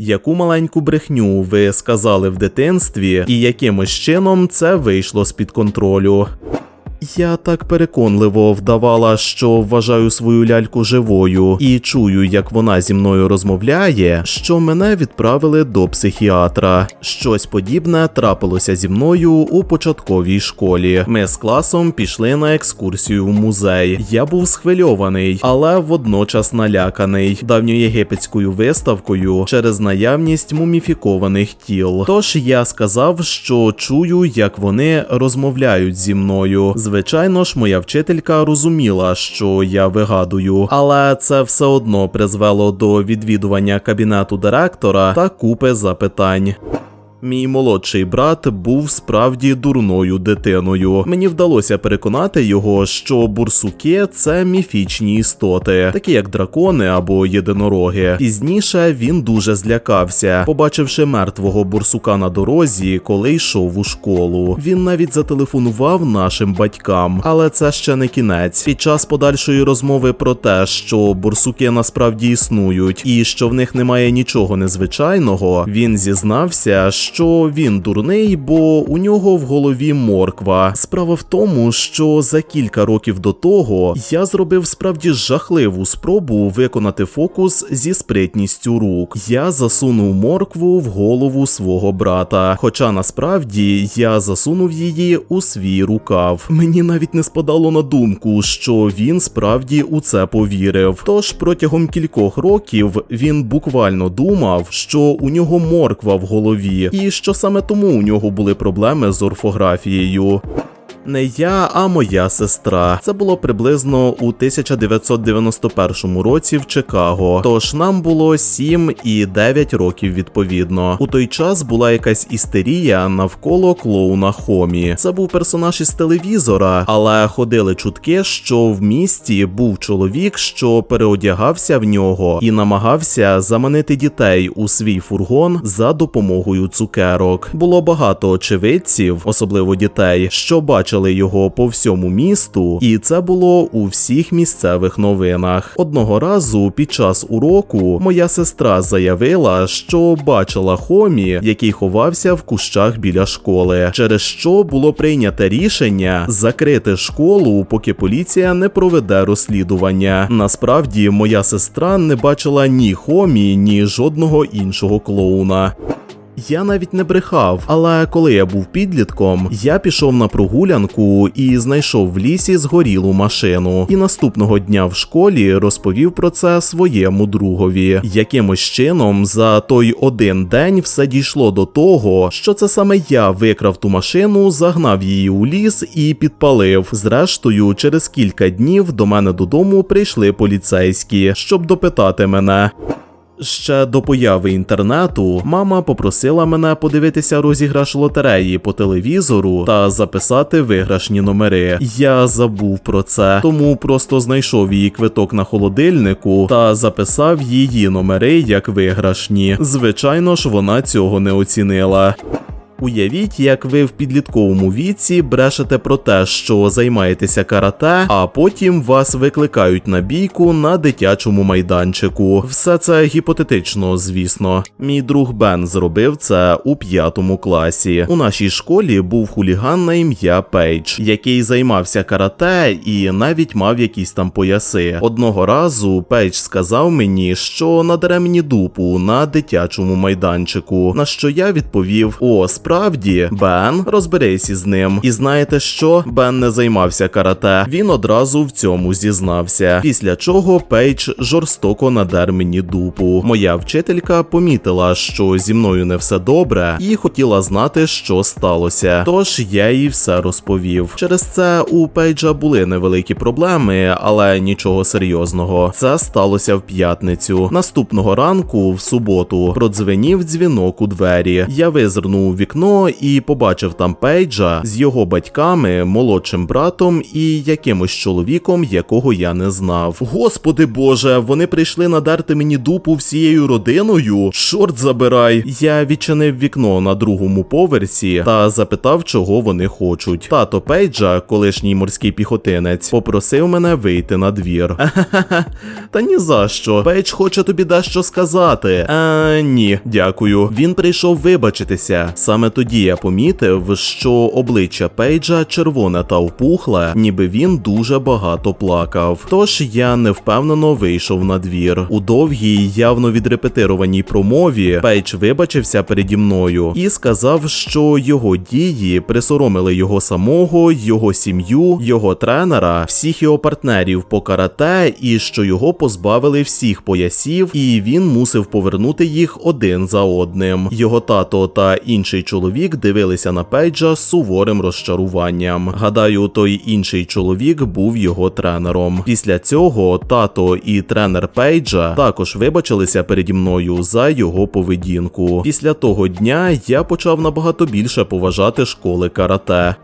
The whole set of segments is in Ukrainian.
Яку маленьку брехню ви сказали в дитинстві, і якимось чином це вийшло з-під контролю? Я так переконливо вдавала, що вважаю свою ляльку живою і чую, як вона зі мною розмовляє, що мене відправили до психіатра. Щось подібне трапилося зі мною у початковій школі. Ми з класом пішли на екскурсію в музей. Я був схвильований, але водночас наляканий давньоєгипетською виставкою через наявність муміфікованих тіл. Тож я сказав, що чую, як вони розмовляють зі мною. Звичайно ж, моя вчителька розуміла, що я вигадую, але це все одно призвело до відвідування кабінету директора та купи запитань. Мій молодший брат був справді дурною дитиною. Мені вдалося переконати його, що бурсуки це міфічні істоти, такі як дракони або єдинороги. Пізніше він дуже злякався, побачивши мертвого бурсука на дорозі, коли йшов у школу. Він навіть зателефонував нашим батькам, але це ще не кінець. Під час подальшої розмови про те, що бурсуки насправді існують, і що в них немає нічого незвичайного, він зізнався, що він дурний, бо у нього в голові морква. Справа в тому, що за кілька років до того я зробив справді жахливу спробу виконати фокус зі спритністю рук. Я засунув моркву в голову свого брата. Хоча насправді я засунув її у свій рукав. Мені навіть не спадало на думку, що він справді у це повірив. Тож протягом кількох років він буквально думав, що у нього морква в голові, що саме тому у нього були проблеми з орфографією. Не я, а моя сестра. Це було приблизно у 1991 році в Чикаго. Тож нам було 7 і 9 років відповідно. У той час була якась істерія навколо клоуна Хомі. Це був персонаж із телевізора, але ходили чутки, що в місті був чоловік, що переодягався в нього і намагався заманити дітей у свій фургон за допомогою цукерок. Було багато очевидців, особливо дітей, що бачили його по всьому місту, і це було у всіх місцевих новинах. Одного разу під час уроку моя сестра заявила, що бачила Хомі, який ховався в кущах біля школи, через що було прийнято рішення закрити школу, поки поліція не проведе розслідування. Насправді, моя сестра не бачила ні Хомі, ні жодного іншого клоуна. Я навіть не брехав, але коли я був підлітком, я пішов на прогулянку і знайшов в лісі згорілу машину. І наступного дня в школі розповів про це своєму другові. Якимось чином за той один день все дійшло до того, що це саме я викрав ту машину, загнав її у ліс і підпалив. Зрештою, через кілька днів до мене додому прийшли поліцейські, щоб допитати мене. Ще до появи інтернету мама попросила мене подивитися розіграш лотереї по телевізору та записати виграшні номери. Я забув про це, тому просто знайшов її квиток на холодильнику та записав її номери як виграшні. Звичайно ж, вона цього не оцінила. Уявіть, як ви в підлітковому віці брешете про те, що займаєтеся карате, а потім вас викликають на бійку на дитячому майданчику. Все це гіпотетично, звісно. Мій друг Бен зробив це у п'ятому класі. У нашій школі був хуліган на ім'я Пейдж, який займався карате і навіть мав якісь там пояси. Одного разу Пейдж сказав мені, що надаре мені дупу на дитячому майданчику. На що я відповів: О, справді, Бен, розберись із ним. І знаєте що? Бен не займався карате. Він одразу в цьому зізнався. Після чого Пейдж жорстоко надер мені дупу. Моя вчителька помітила, що зі мною не все добре, і хотіла знати, що сталося. Тож я їй все розповів. Через це у Пейджа були невеликі проблеми, але нічого серйозного. Це сталося в п'ятницю. Наступного ранку, в суботу, продзвенів дзвінок у двері. Я визирнув вікно вікно і побачив там Пейджа з його батьками, молодшим братом і якимось чоловіком, якого я не знав. Господи Боже, вони прийшли надерти мені дупу всією родиною. Чорт забирай. Я відчинив вікно на другому поверсі та запитав, чого вони хочуть. Тато Пейджа, колишній морський піхотинець, попросив мене вийти на двір. Та ні за що. Пейдж хоче тобі дещо сказати. Е, ні, дякую. Він прийшов вибачитися. Саме тоді я помітив, що обличчя Пейджа червоне та опухле, ніби він дуже багато плакав. Тож я невпевнено вийшов на двір. У довгій, явно відрепетированій промові Пейдж вибачився переді мною і сказав, що його дії присоромили його самого, його сім'ю, його тренера, всіх його партнерів по карате, і що його позбавили всіх поясів, і він мусив повернути їх один за одним. Його тато та інший чоловік дивилися на Пейджа з суворим розчаруванням. Гадаю, той інший чоловік був його тренером. Після цього тато і тренер Пейджа також вибачилися переді мною за його поведінку. Після того дня я почав набагато більше поважати школи карате.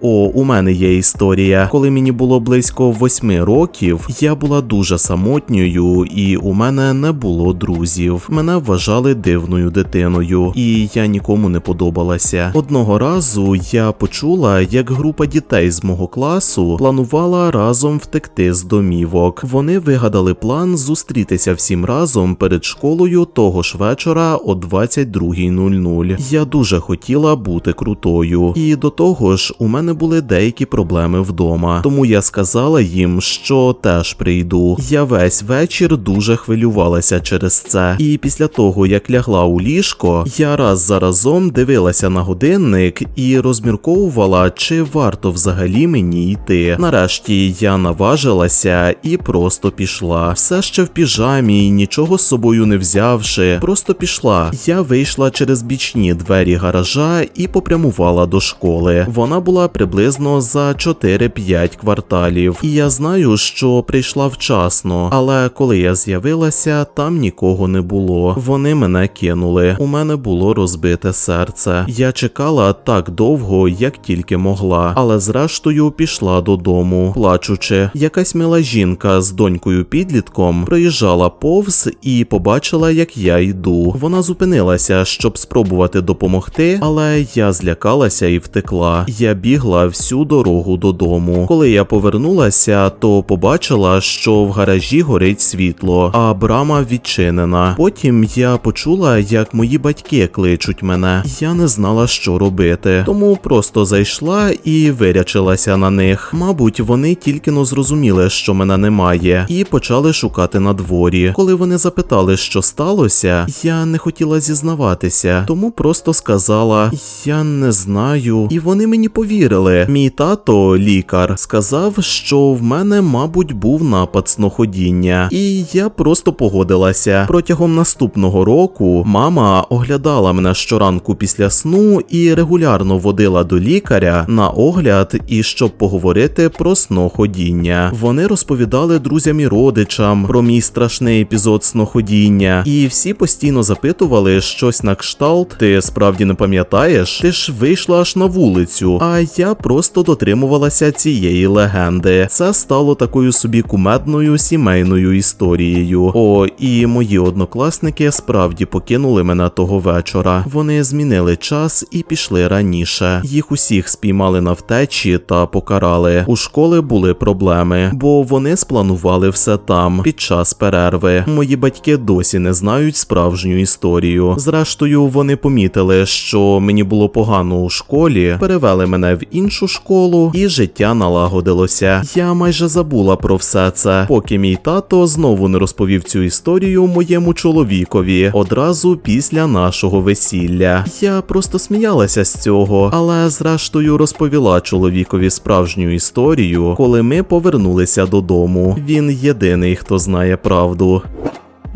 О, у мене є історія. Коли мені було близько восьми років, я була дуже самотньою, і у мене не було друзів. Мене вважали дивною дитиною, і я нікому не подобалася. Одного разу я почула, як група дітей з мого класу планувала разом втекти з домівок. Вони вигадали план зустрітися всім разом перед школою того ж вечора о 22.00. Я дуже хотіла бути крутою, і до того ж, у мене були деякі проблеми вдома. Тому я сказала їм, що теж прийду. Я весь вечір дуже хвилювалася через це. І після того, як лягла у ліжко, я раз за разом дивилася на годинник і розмірковувала, чи варто взагалі мені йти. Нарешті я наважилася і просто пішла. Все ще в піжамі, нічого з собою не взявши, просто пішла. Я вийшла через бічні двері гаража і попрямувала до школи. Вона була приблизно за 4-5 кварталів. І я знаю, що прийшла вчасно, але коли я з'явилася, там нікого не було. Вони мене кинули. У мене було розбите серце. Я чекала так довго, як тільки могла, але зрештою пішла додому, плачучи. Якась мила жінка з донькою підлітком проїжджала повз і побачила, як я йду. Вона зупинилася, щоб спробувати допомогти, але я злякалася і втекла. Я бігла всю дорогу додому. Коли я повернулася, то побачила, що в гаражі горить світло, а брама відчинена. Потім я почула, як мої батьки кличуть мене. Я не знала, що робити, тому просто зайшла і вирячилася на них. Мабуть, вони тільки но зрозуміли, що мене немає, і почали шукати на дворі. Коли вони запитали, що сталося, я не хотіла зізнаватися, тому просто сказала: Я не знаю, і вони мені повірили. Мій тато, лікар, сказав, що в мене, мабуть, був напад сноходіння, і я просто погодилася. Протягом наступного року мама оглядала мене щоранку після сну і регулярно водила до лікаря на огляд і щоб поговорити про сноходіння. Вони розповідали друзям і родичам про мій страшний епізод сноходіння, і всі постійно запитували щось на кшталт. Ти справді не пам'ятаєш? Ти ж вийшла аж на вулицю, а я просто дотримувалася цієї легенди. Це стало такою собі кумедною сімейною історією. О, і мої однокласники справді покинули мене того вечора. Вони змінили час і пішли раніше. Їх усіх спіймали на втечі та покарали. У школи були проблеми, бо вони спланували все там під час перерви. Мої батьки досі не знають справжню історію. Зрештою, вони помітили, що мені було погано у школі, перевели мене в іншу школу, і життя налагодилося. Я майже забула про все це, поки мій тато знову не розповів цю історію моєму чоловікові одразу після нашого весілля. Я просто сміялася з цього, але зрештою розповіла чоловікові справжню історію, коли ми повернулися додому. Він єдиний, хто знає правду.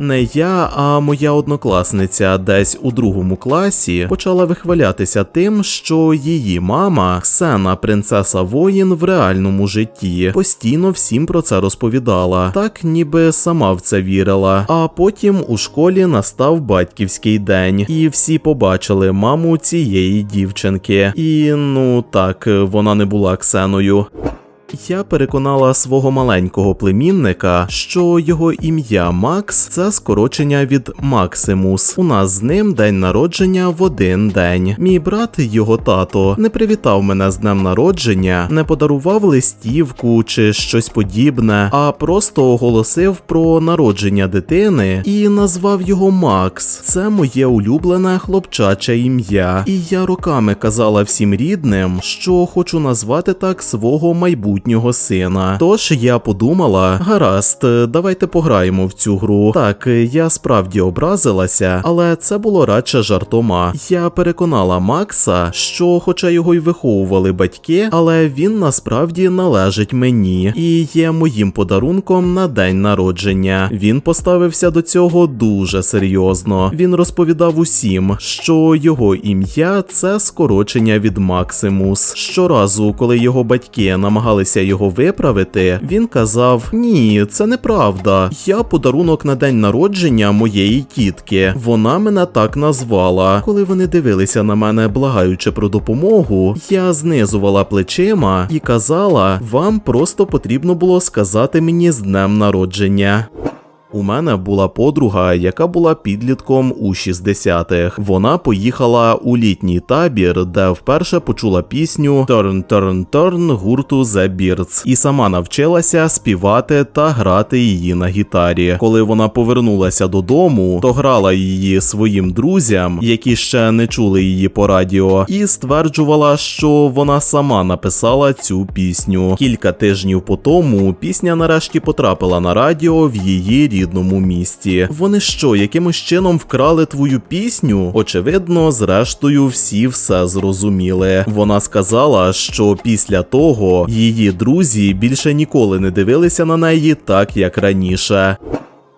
Не я, а моя однокласниця десь у другому класі почала вихвалятися тим, що її мама, Ксена, принцеса воїн в реальному житті, постійно всім про це розповідала, так ніби сама в це вірила. А потім у школі настав батьківський день, і всі побачили маму цієї дівчинки. І ну так, вона не була Ксеною. Я переконала свого маленького племінника, що його ім'я Макс це скорочення від Максимус. У нас з ним день народження в один день. Мій брат, його тато, не привітав мене з днем народження, не подарував листівку чи щось подібне, а просто оголосив про народження дитини і назвав його Макс. Це моє улюблене хлопчаче ім'я. І я роками казала всім рідним, що хочу назвати так свого майбутнього сина. Тож я подумала: гаразд, давайте пограємо в цю гру. Так, я справді образилася, але це було радше жартома. Я переконала Макса, що, хоча його й виховували батьки, але він насправді належить мені і є моїм подарунком на день народження. Він поставився до цього дуже серйозно. Він розповідав усім, що його ім'я це скорочення від Максимус. Щоразу, коли його батьки намагалися його виправити, він казав: Ні, це неправда. Я подарунок на день народження моєї тітки. Вона мене так назвала. Коли вони дивилися на мене, благаючи про допомогу, я знизувала плечима і казала: вам просто потрібно було сказати мені з днем народження. У мене була подруга, яка була підлітком у 60-х. Вона поїхала у літній табір, де вперше почула пісню Turn Turn Turn гурту The Birds і сама навчилася співати та грати її на гітарі. Коли вона повернулася додому, то грала її своїм друзям, які ще не чули її по радіо, і стверджувала, що вона сама написала цю пісню. Кілька тижнів по тому пісня нарешті потрапила на радіо в її рідному місті. Вони що, якимось чином вкрали твою пісню? Очевидно, зрештою, всі все зрозуміли. Вона сказала, що після того її друзі більше ніколи не дивилися на неї так, як раніше.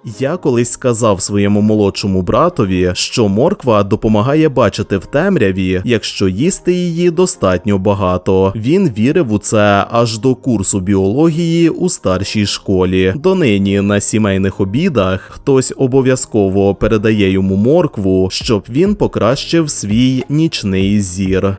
Я колись сказав своєму молодшому братові, що морква допомагає бачити в темряві, якщо їсти її достатньо багато. Він вірив у це аж до курсу біології у старшій школі. Донині на сімейних обідах хтось обов'язково передає йому моркву, щоб він покращив свій нічний зір.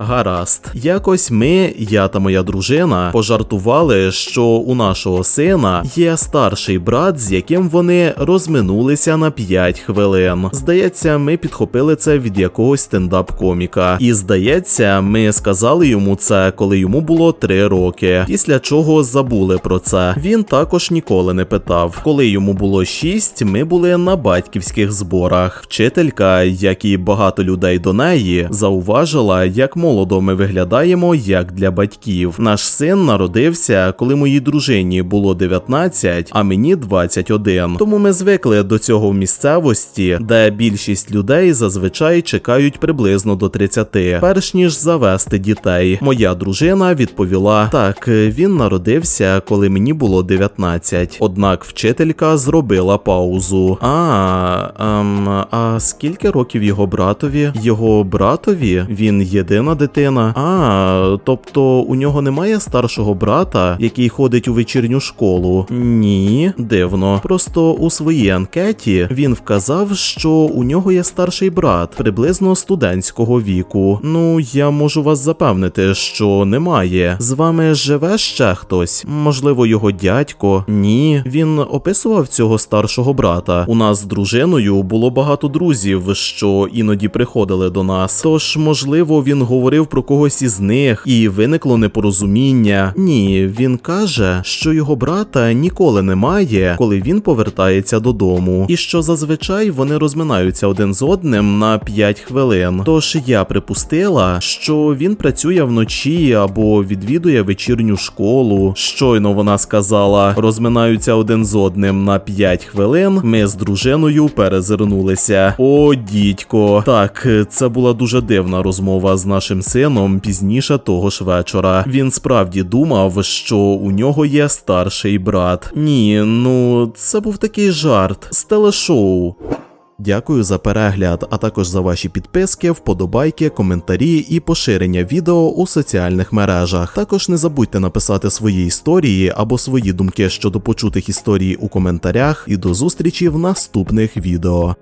Гаразд, якось ми, я та моя дружина, пожартували, що у нашого сина є старший брат, з яким вони розминулися на 5 хвилин. Здається, ми підхопили це від якогось стендап-коміка. І здається, ми сказали йому це, коли йому було 3 роки. Після чого забули про це. Він також ніколи не питав. Коли йому було 6, ми були на батьківських зборах. Вчителька, як і багато людей до неї, зауважила, як молодо ми виглядаємо як для батьків. Наш син народився, коли моїй дружині було 19, а мені 21. Тому ми звикли до цього в місцевості, де більшість людей зазвичай чекають приблизно до 30, перш ніж завести дітей. Моя дружина відповіла: так, він народився, коли мені було 19. Однак вчителька зробила паузу. А, ем, а скільки років його братові? Його братові? Він єдина дитина. А, тобто у нього немає старшого брата, який ходить у вечірню школу. Ні, дивно. Просто у своїй анкеті він вказав, що у нього є старший брат, приблизно студентського віку. Ну, я можу вас запевнити, що немає. З вами живе ще хтось? Можливо, його дядько? Ні. Він описував цього старшого брата. У нас з дружиною було багато друзів, що іноді приходили до нас. Тож, можливо, він говорив про когось із них, і виникло непорозуміння. Ні, він каже, що його брата ніколи немає, коли він повертається додому, і що зазвичай вони розминаються один з одним на 5 хвилин. Тож я припустила, що він працює вночі або відвідує вечірню школу. Щойно вона сказала, розминаються один з одним на 5 хвилин. Ми з дружиною перезирнулися. О, дідько, так це була дуже дивна розмова з нашим старшим сином пізніше того ж вечора. Він справді думав, що у нього є старший брат. Ні, ну це був такий жарт з телешоу. Дякую за перегляд, а також за ваші підписки, вподобайки, коментарі і поширення відео у соціальних мережах. Також не забудьте написати свої історії або свої думки щодо почутих історій у коментарях. І до зустрічі в наступних відео.